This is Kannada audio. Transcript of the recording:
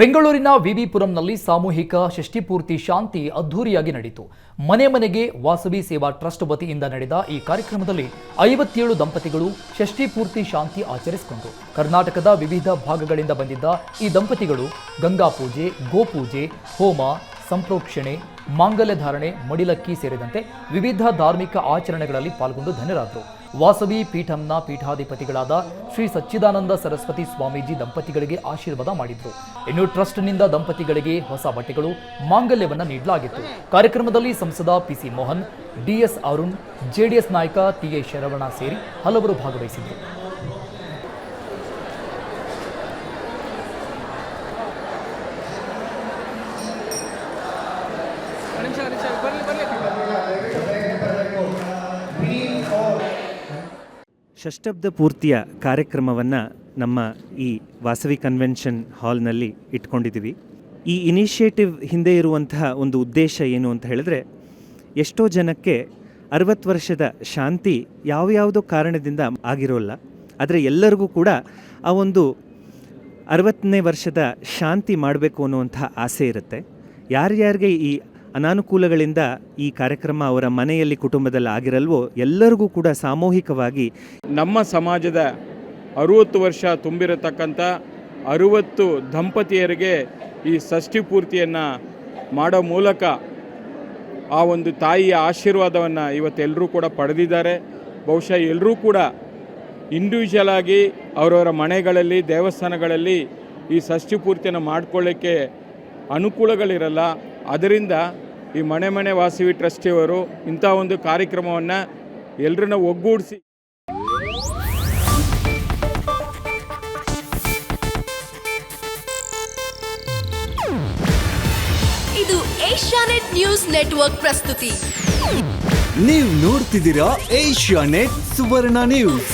ಬೆಂಗಳೂರಿನ ವಿವಿಪುರಂನಲ್ಲಿ ಸಾಮೂಹಿಕ ಷಷ್ಠಿಪೂರ್ತಿ ಶಾಂತಿ ಅದ್ಧೂರಿಯಾಗಿ ನಡೆಯಿತು ಮನೆ ಮನೆಗೆ ವಾಸವಿ ಸೇವಾ ಟ್ರಸ್ಟ್ ವತಿಯಿಂದ ನಡೆದ ಈ ಕಾರ್ಯಕ್ರಮದಲ್ಲಿ ಐವತ್ತೇಳು ದಂಪತಿಗಳು ಷಷ್ಠಿಪೂರ್ತಿ ಶಾಂತಿ ಆಚರಿಸಿಕೊಂಡು ಕರ್ನಾಟಕದ ವಿವಿಧ ಭಾಗಗಳಿಂದ ಬಂದಿದ್ದ ಈ ದಂಪತಿಗಳು ಗಂಗಾ ಪೂಜೆ ಗೋಪೂಜೆ ಹೋಮ ಸಂಪ್ರೋಕ್ಷಣೆ, ಮಾಂಗಲ್ಯ ಧಾರಣೆ, ಮಡಿಲಕ್ಕಿ ಸೇರಿದಂತೆ ವಿವಿಧ ಧಾರ್ಮಿಕ ಆಚರಣೆಗಳಲ್ಲಿ ಪಾಲ್ಗೊಂಡು ಧನ್ಯರಾದರು. ವಾಸವಿ ಪೀಠಂನ ಪೀಠಾಧಿಪತಿಗಳಾದ ಶ್ರೀ ಸಚ್ಚಿದಾನಂದ ಸರಸ್ವತಿ ಸ್ವಾಮೀಜಿ ದಂಪತಿಗಳಿಗೆ ಆಶೀರ್ವಾದ ಮಾಡಿದ್ರು. ಇನ್ನು ಟ್ರಸ್ಟ್ನಿಂದ ದಂಪತಿಗಳಿಗೆ ಹೊಸ ಬಟ್ಟೆಗಳು, ಮಾಂಗಲ್ಯವನ್ನು ನೀಡಲಾಗಿತ್ತು. ಕಾರ್ಯಕ್ರಮದಲ್ಲಿ ಸಂಸದ PC Mohan DS Arun JDS ನಾಯಕ ಟಿಎ ಶರವಣ ಸೇರಿ ಹಲವರು ಭಾಗವಹಿಸಿದ್ರು ಷಷ್ಟಬ್ದ ಪೂರ್ತಿಯ ಕಾರ್ಯಕ್ರಮವನ್ನು ನಮ್ಮ ಈ ವಾಸವಿ ಕನ್ವೆನ್ಷನ್ ಹಾಲ್ನಲ್ಲಿ ಇಟ್ಕೊಂಡಿದ್ದೀವಿ. ಈ ಇನಿಷಿಯೇಟಿವ್ ಹಿಂದೆ ಇರುವಂತಹ ಒಂದು ಉದ್ದೇಶ ಏನು ಅಂತ ಹೇಳಿದ್ರೆ, ಎಷ್ಟೋ ಜನಕ್ಕೆ ಅರವತ್ತು ವರ್ಷದ ಶಾಂತಿ ಯಾವ್ಯಾವುದೋ ಕಾರಣದಿಂದ ಆಗಿರೋಲ್ಲ ಆದರೆ ಎಲ್ಲರಿಗೂ ಕೂಡ ಆ ಒಂದು ಅರವತ್ತನೇ ವರ್ಷದ ಶಾಂತಿ ಮಾಡಬೇಕು ಅನ್ನುವಂಥ ಆಸೆ ಇರುತ್ತೆ. ಯಾರ್ಯಾರಿಗೆ ಈ ಅನಾನುಕೂಲಗಳಿಂದ ಈ ಕಾರ್ಯಕ್ರಮ ಅವರ ಮನೆಯಲ್ಲಿ ಕುಟುಂಬದಲ್ಲಿ ಆಗಿರಲ್ವೋ ಎಲ್ಲರಿಗೂ ಕೂಡ ಸಾಮೂಹಿಕವಾಗಿ ನಮ್ಮ ಸಮಾಜದ ಅರುವತ್ತು ವರ್ಷ ತುಂಬಿರತಕ್ಕಂಥ ಅರುವತ್ತು ದಂಪತಿಯರಿಗೆ ಈ ಷಷ್ಠಿ ಪೂರ್ತಿಯನ್ನು ಮಾಡೋ ಮೂಲಕ ಆ ಒಂದು ತಾಯಿಯ ಆಶೀರ್ವಾದವನ್ನು ಇವತ್ತೆಲ್ಲರೂ ಕೂಡ ಪಡೆದಿದ್ದಾರೆ. ಬಹುಶಃ ಎಲ್ಲರೂ ಕೂಡ ಇಂಡಿವಿಜುವಲ್ ಆಗಿ ಅವರವರ ಮನೆಗಳಲ್ಲಿ, ದೇವಸ್ಥಾನಗಳಲ್ಲಿ ಈ ಷಷ್ಠಿ ಪೂರ್ತಿಯನ್ನು ಮಾಡ್ಕೊಳ್ಳಿಕ್ಕೆ ಅನುಕೂಲಗಳಿರಲ್ಲ. ಅದರಿಂದ ಈ ಮನೆ ಮನೆ ವಾಸವಿ ಟ್ರಸ್ಟಿಯವರು ಇಂಥ ಒಂದು ಕಾರ್ಯಕ್ರಮವನ್ನು ಎಲ್ಲರನ್ನ ಒಗ್ಗೂಡಿಸಿ. ಇದು ಏಷ್ಯಾನೆಟ್ ನ್ಯೂಸ್ ನೆಟ್ವರ್ಕ್ ಪ್ರಸ್ತುತಿ. ನೀವು ನೋಡ್ತಿದ್ದೀರಾ ಏಷ್ಯಾನೆಟ್ ಸುವರ್ಣ ನ್ಯೂಸ್.